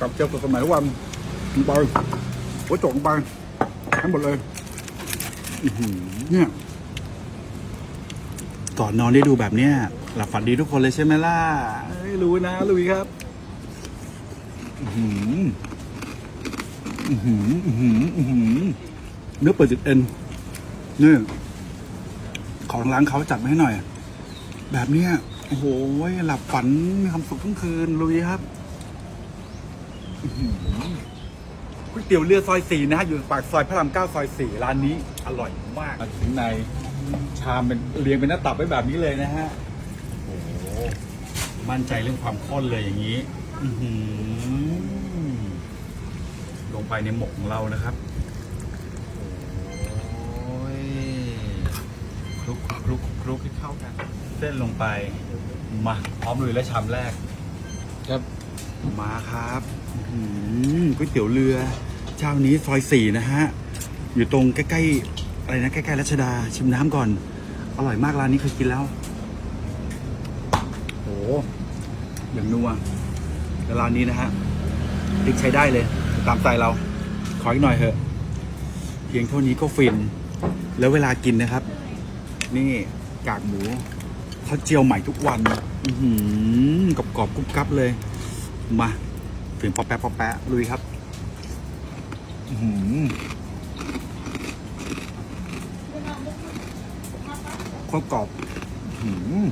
กับเจียวสดสมัยทุกวันลงไปหัวโจกลงไปทั้งหมดเลยอื้อหือเนี่ยก่อนนอนได้ดูแบบเนี้ยหลับฝันดีทุกคนเลยใช่ไหมล่ะไม่รู้นะลุยครับอื้อหืออื้อหืออื้อหืออื้อหือเนื้อเปิดจุดเอ็นนี่ของร้านเขาจัดมาให้หน่อย แบบเนี้ยโอ้โหหลับฝันมีความสุขทั้งคืนลุยครับอื้อหือ ก๋วยเตี๋ยวเรือซอยสี่นะฮะอยู่ปากซอยพระรามเก้าซอยสี่ร้านนี้อร่อยมากถึงในชามเป็นเรียงเป็นหน้าตับไว้แบบนี้เลยนะฮะโอ้โหมั่นใจเรื่องความข้นเลยอย่างนี้อื้อหือลงไปในหมกของเรานะครับโอ้ยคลุกคลุกคลุกให้เข้ากัน เส้นลงไปมาพร้อมลุยและชามแรก ครับ มาครับอื้อหือก๋วยเตี๋ยวเรือเจ้านี้ซอยสี่นะฮะ อยู่ตรงใกล้ๆอะไรนะใกล้ๆรัชดาชิมน้ำก่อน อร่อยมากร้านนี้เคยกินแล้วโอ้อย่างนัวแต่ร้านนี้นะฮะพริกใช้ได้เลย ตามใจเรา ขออีกหน่อยเถอะ เพียงเท่านี้ก็ฟิน แล้วเวลากินนะครับ นี่กากหมูเขาเจียวใหม่ทุกวัน อือหือกรอบกรอบๆกรุบกรับเลย มาเสียงปอแปะปอแปะลุยครับหือข้าวกรอบหือ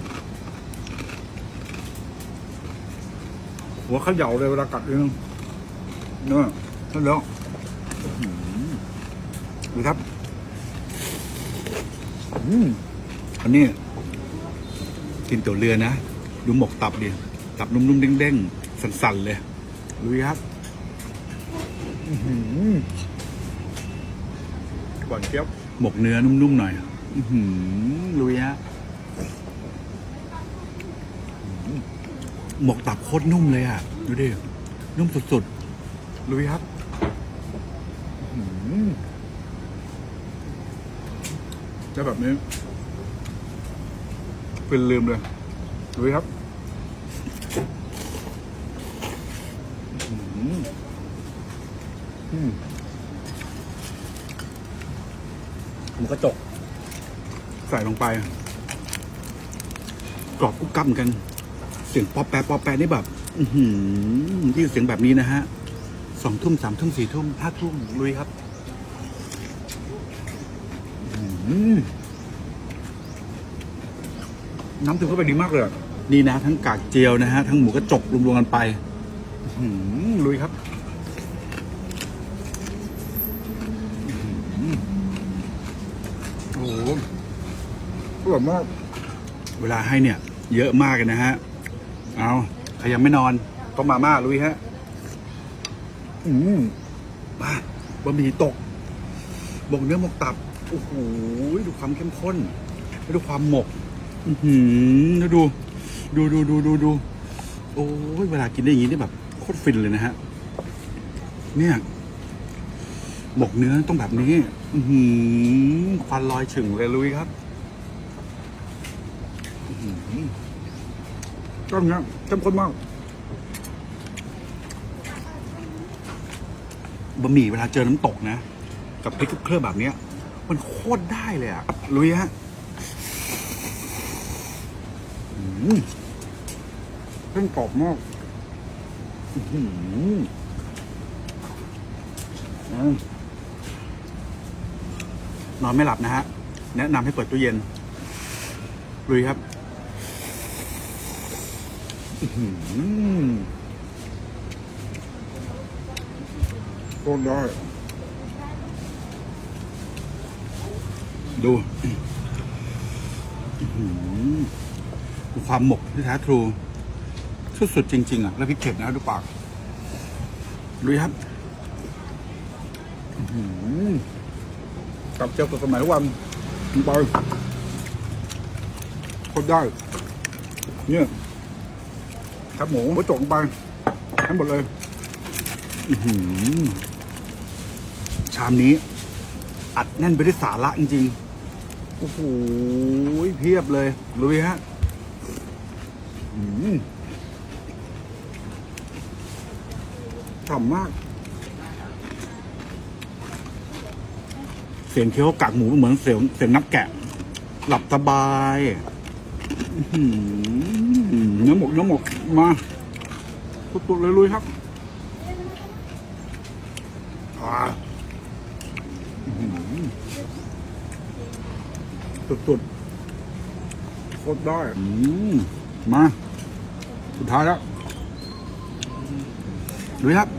หัวเขย่าเลยเวลากัดเองเนื้อนั่นแล้วดูครับอืมอันนี้กินเตี๋ยวเรือนะ ดูหมกตับดิ ตับนุ่มๆเด้งๆ สั่นๆเลยลุยครับอืมก่อนเคี้ยวหมกเนื้อนุ่มๆหน่อยอือหือลุยฮะหมกตับโคตรนุ่มเลยอะ ดูดิ นุ่มสุดๆลุยครับอืมจะแบบนี้เป็นลืมเลยลุยครับ อืมอืมหมูกระจก ใส่ลงไป กรอบกุ๊บกับเหมือนกัน เสียงป๊อปแปะป๊อปแปะนี่แบบ อือหือที่เสียงแบบนี้นะฮะสองทุ่มสามทุ่มสี่ทุ่มห้าทุ่มลุยครับน้ำถึงเข้าไปดีมากเลย นี่นะ ทั้งกากเจียวนะฮะ ทั้งหมูกระจกรวมๆกันไป อืมลุยครับโอ้โหอร่อยมาก เวลาให้เนี่ย เยอะมากเลยนะฮะ เอาใครยังไม่นอน ต้องมาม่าลุยฮะ อืมมาบะหมี่ตกบกเนื้อหมกตับ โอ้โห ดูความเข้มข้นแล้วดูความหมก อือหือแล้วดู ดูดูดูดูดู โอ้ย เวลากินได้อย่างนี้นี่แบบโคตรฟินเลยนะฮะ เนี่ยหมกเนื้อต้องแบบนี้ อือหือควันลอยฉึงเลยลุยครับก็เนี้ยเข้มข้นมากบะหมี่เวลาเจอน้ำตกนะ กับพริกเครื่องแบบเนี้ย มันโคตรได้เลยอะลุยฮะอืมเส้นกรอบมาก นอนไม่หลับนะฮะ แนะนำให้เปิดตู้เย็นลุยครับอือหือโคตรได้ดูอื้อหือดูความหมกที่แท้ทรู สุดๆจริง ๆอะแล้วพริกเผ็ดนะดูปากลุยครับกับเจียวสดสมัยทุกวันไปโคตรได้เนี่ยครับหมูหัวจกลงไปทั้งหมดเลยอือหือชามนี้ อัดแน่นไปด้วยสาระจริงๆโอ้โหเพียบเลยลุยฮะ อืม ฉ่ำมาก เสียงเคี้ยวกากหมูเหมือนเสียงเสียงนักแกะ หลับสบายเนื้อหมกเนื้อหมกมาตุดๆเลยลุยครับอ่าอื้อหือสุดๆโคตรได้มา สุดท้ายแล้ว ดูครับ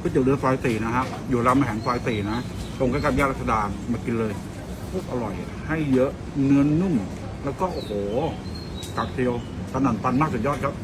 ก๋วยเตี๋ยวเรือซอยสี่นะครับ อยู่รามคำแหงซอยสี่นะ ตรงใกล้กับย่านรัชดามากินเลยพวกอร่อย ให้เยอะ เนื้อนุ่ม แล้วก็โอ้โห กักเทียวสนั่นปันมากสุดยอดครับ